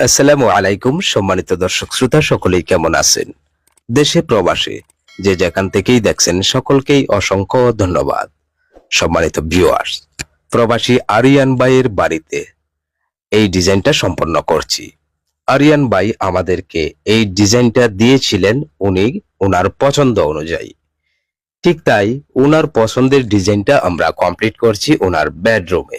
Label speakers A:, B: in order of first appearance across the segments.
A: আসসালামু আলাইকুম, সম্মানিত দর্শক শ্রোতা, সকলেই কেমন আছেন? দেশে প্রবাসে, যে যেখান থেকেই দেখছেন, সকলকেই অসংখ্য ধন্যবাদ। সম্মানিত ভিউয়ার্স প্রবাসী আরিয়ান বাইয়ের বাড়িতে এই ডিজাইনটা সম্পন্ন করছি। আরিয়ান বাই আমাদেরকে এই ডিজাইনটা দিয়েছিলেন উনি ওনার পছন্দ অনুযায়ী। ঠিক তাই ওনার পছন্দের ডিজাইনটা আমরা কমপ্লিট করছি ওনার বেডরুমে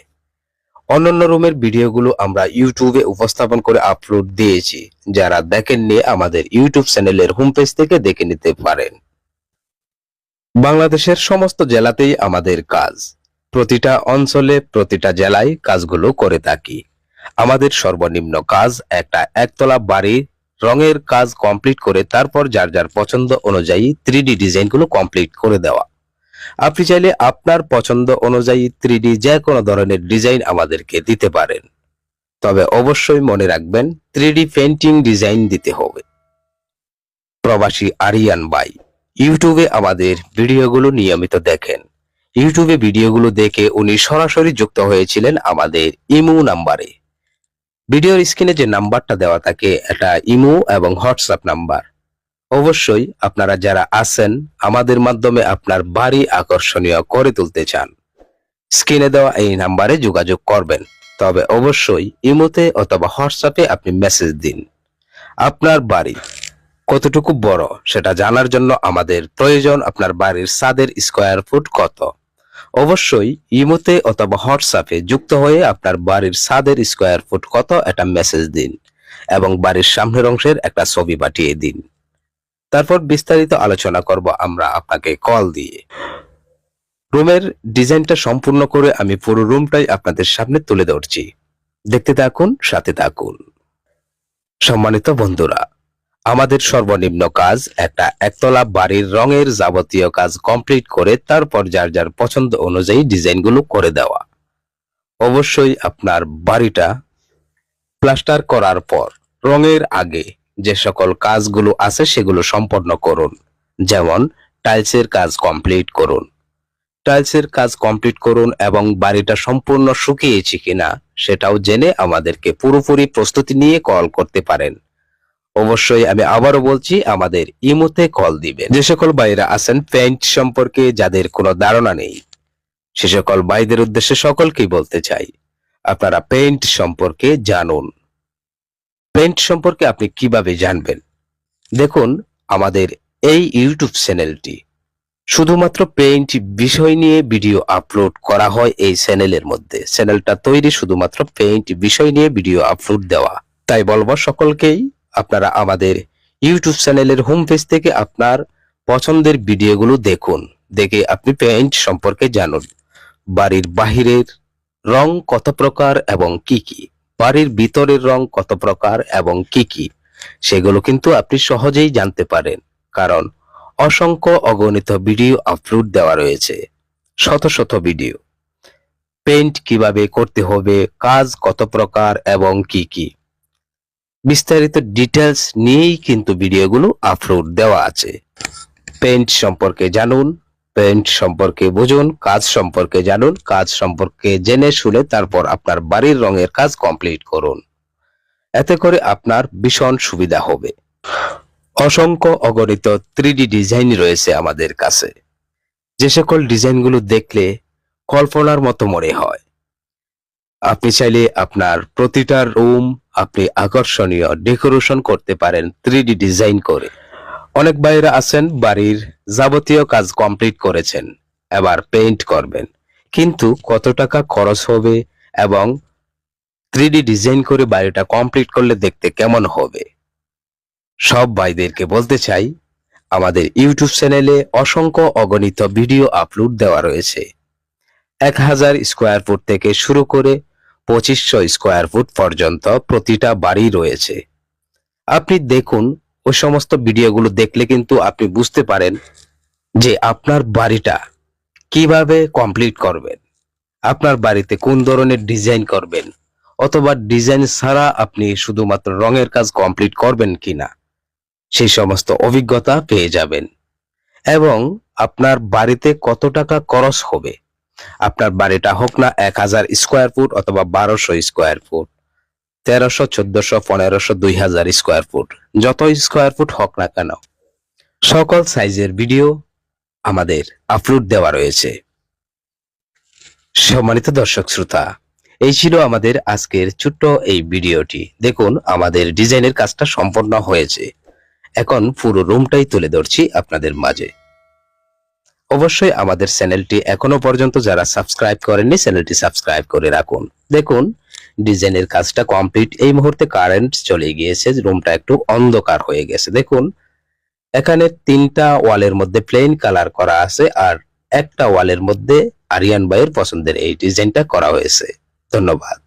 A: অন্যান্য রুমের ভিডিওগুলো আমরা ইউটিউবে উপস্থাপন করে আপলোড দিয়েছি। যারা দেখেননি, আমাদের ইউটিউব চ্যানেলের হোম পেজ থেকে দেখে নিতে পারেন। বাংলাদেশের সমস্ত জেলাতেই আমাদের কাজ। প্রতিটা অঞ্চলে প্রতিটা জেলায় কাজগুলো করে থাকি। আমাদের সর্বনিম্ন কাজ একটা একতলা বাড়ির রঙের কাজ কমপ্লিট করে তারপর যার যার পছন্দ অনুযায়ী থ্রি ডিজাইনগুলো কমপ্লিট করে দেওয়া। আপনি চাইলে আপনার পছন্দ অনুযায়ী থ্রি যে কোনো ধরনের ডিজাইন আমাদেরকে দিতে পারেন। তবে অবশ্যই মনে রাখবেন থ্রি পেন্টিং ডিজাইন দিতে হবে। প্রবাসী আরিয়ান বাই ইউটিউবে আমাদের ভিডিওগুলো নিয়মিত দেখেন। ইউটিউবে ভিডিওগুলো দেখে উনি সরাসরি যুক্ত হয়েছিলেন আমাদের ইমু নাম্বারে। ভিডিওর স্ক্রিনে যে নাম্বারটা দেওয়া থাকে, এটা ইমু এবং হোয়াটসঅ্যাপ নাম্বার। অবশ্যই আপনারা যারা আছেন, আমাদের মাধ্যমে আপনার বাড়ি আকর্ষণীয় করে তুলতে চান, স্ক্রিনে দেওয়া এই নাম্বারে যোগাযোগ করবেন। তবে অবশ্যই ইমোতে অথবা হোয়াটসঅ্যাপে আপনি মেসেজ দিন। আপনার বাড়ি কতটুকু বড়, সেটা জানার জন্য আমাদের প্রয়োজন আপনার বাড়ির সাদের স্কোয়ার ফুট কত। অবশ্যই ইমোতে অথবা হোয়াটসঅ্যাপে যুক্ত হয়ে আপনার বাড়ির সাদের স্কোয়ার ফুট কত, এটা মেসেজ দিন এবং বাড়ির সামনের অংশের একটা ছবি পাঠিয়ে দিন। তারপর বিস্তারিত আলোচনা করব আমরা আপনাকে কল দিয়ে। রুমের ডিজাইনটা সম্পূর্ণ করে আমি পুরো রুমটাই আপনাদের সামনে তুলে ধরছি। দেখতে থাকুন, সাথে থাকুন। সম্মানিত বন্ধুরা, আমাদের সর্বনিম্ন কাজ একটা একতলা বাড়ির রঙের যাবতীয় কাজ কমপ্লিট করে তারপর যার যার পছন্দ অনুযায়ী ডিজাইনগুলো করে দেওয়া। অবশ্যই আপনার বাড়িটা প্লাস্টার করার পর, রঙের আগে যে সকল কাজগুলো আছে সেগুলো সম্পন্ন করুন। যেমন টাইলসের কাজ কমপ্লিট করুন। টাইলসের কাজ কমপ্লিট করুন এবং বাড়িটা সম্পূর্ণ শুকিয়েছে কিনা সেটাও জেনে আমাদেরকে পুরোপুরি প্রস্তুতি নিয়ে কল করতে পারেন। অবশ্যই আমি আবারও বলছি, আমাদের ইমোতে কল দিবেন। যে সকল বাইরা আছেন পেইন্ট সম্পর্কে যাদের কোনো ধারণা নেই, সে সকল বাইদের উদ্দেশ্যে সকলকেই বলতে চাই, আপনারা পেইন্ট সম্পর্কে জানুন। পেইন্ট সম্পর্কে আপনি কীভাবে জানবেন? দেখুন, আমাদের এই ইউটিউব চ্যানেলটি শুধুমাত্র পেইন্ট বিষয় নিয়ে ভিডিও আপলোড করা হয় এই চ্যানেলের মধ্যে। চ্যানেলটা তৈরি শুধুমাত্র পেইন্ট বিষয় নিয়ে ভিডিও আপলোড দেওয়া। তাই বলব সকলকেই, আপনারা আমাদের ইউটিউব চ্যানেলের হোম পেজ থেকে আপনার পছন্দের ভিডিওগুলো দেখুন। দেখে আপনি পেইন্ট সম্পর্কে জানুন। বাড়ির বাহিরের রং কত প্রকার এবং কি কি? বাড়ির ভিতরের রং কত প্রকার এবং কি কি? সেগুলো কিন্তু আপনি সহজেই জানতে পারেন, কারণ অসংখ্য অগণিত ভিডিও আপলোড দেওয়া রয়েছে, শত শত ভিডিও। পেইন্ট কীভাবে করতে হবে, কাজ কত প্রকার এবং কি কি? বিস্তারিত ডিটেলস নিয়েই কিন্তু ভিডিওগুলো আপলোড দেওয়া আছে। পেইন্ট সম্পর্কে জানুন পেইন্ট সম্পর্কে বুঝুন, কাজ সম্পর্কে জানুন, কাজ সম্পর্কে জেনে শুনে তারপর আপনার বাড়ির রঙের কাজ কমপ্লিট করুন। এতে করে আপনার ভীষণ সুবিধা হবে। অসংখ্য অগণিত থ্রি ডিজাইন রয়েছে আমাদের কাছে। যে সকল ডিজাইনগুলো দেখলে কল্পনার মতো মনে হয়। আপনি চাইলে আপনার প্রতিটা রুম আপনি আকর্ষণীয় ডেকোরেশন করতে পারেন থ্রি ডিজাইন করে। অনেক বাইরে আছেন, বাড়ির যাবতীয় কাজ কমপ্লিট করেছেন, এবার পেইন্ট করবেন। কিন্তু কত টাকা খরচ হবে এবং থ্রিডি ডিজাইন করে বাড়িটা কমপ্লিট করলে দেখতে কেমন হবে? সব ভাইদেরকে বলতে চাই, আমাদের ইউটিউব চ্যানেলে অসংখ্য অগণিত ভিডিও আপলোড দেওয়া রয়েছে। এক হাজার স্কোয়ার ফুট থেকে শুরু করে পঁচিশশো স্কোয়ার ফুট পর্যন্ত প্রতিটা বাড়ি রয়েছে। আপনি দেখুন ওই সমস্ত ভিডিওগুলো দেখলে কিন্তু আপনি বুঝতে পারেন যে আপনার বাড়িটা কীভাবে কমপ্লিট করবেন, আপনার বাড়িতে কোন ধরনের ডিজাইন করবেন, অথবা ডিজাইন ছাড়া আপনি শুধুমাত্র রঙের কাজ কমপ্লিট করবেন কিনা, সেই সমস্ত অভিজ্ঞতা পেয়ে যাবেন। এবং আপনার বাড়িতে কত টাকা খরচ হবে? আপনার বাড়িটা হোক না এক হাজার স্কোয়ার ফুট অথবা বারোশো স্কোয়ার ফুট তেরোশো, চোদ্দশো, পনেরোশো, দুই হাজার স্কোয়ার ফুট। যত স্কোয়ার ফুট হোক না কেন, সকল সাইজের ভিডিও আমাদের আপলোড দেওয়া রয়েছে। সম্মানিত দর্শক শ্রোতা, এই ছিল আমাদের আজকের ছোট্ট এই ভিডিওটি। দেখুন, আমাদের ডিজাইনের কাজটা সম্পন্ন হয়েছে। এখন পুরো রুমটাই তুলে ধরছি আপনাদের মাঝে। অবশ্যই আমাদের চ্যানেলটি এখনও পর্যন্ত যারা সাবস্ক্রাইব করেননি, চ্যানেলটি সাবস্ক্রাইব করে রাখুন। দেখুন, ডিজাইনের কাজটা কমপ্লিট। এই মুহূর্তে কারেন্ট চলে গিয়েছে, রুমটা একটু অন্ধকার হয়ে গেছে। দেখুন, এখানে তিনটা ওয়ালের মধ্যে প্লেন কালার করা আছে আর একটা ওয়ালের মধ্যে আরিয়ান ভাইয়ের পছন্দের এই ডিজাইনটা করা হয়েছে। ধন্যবাদ।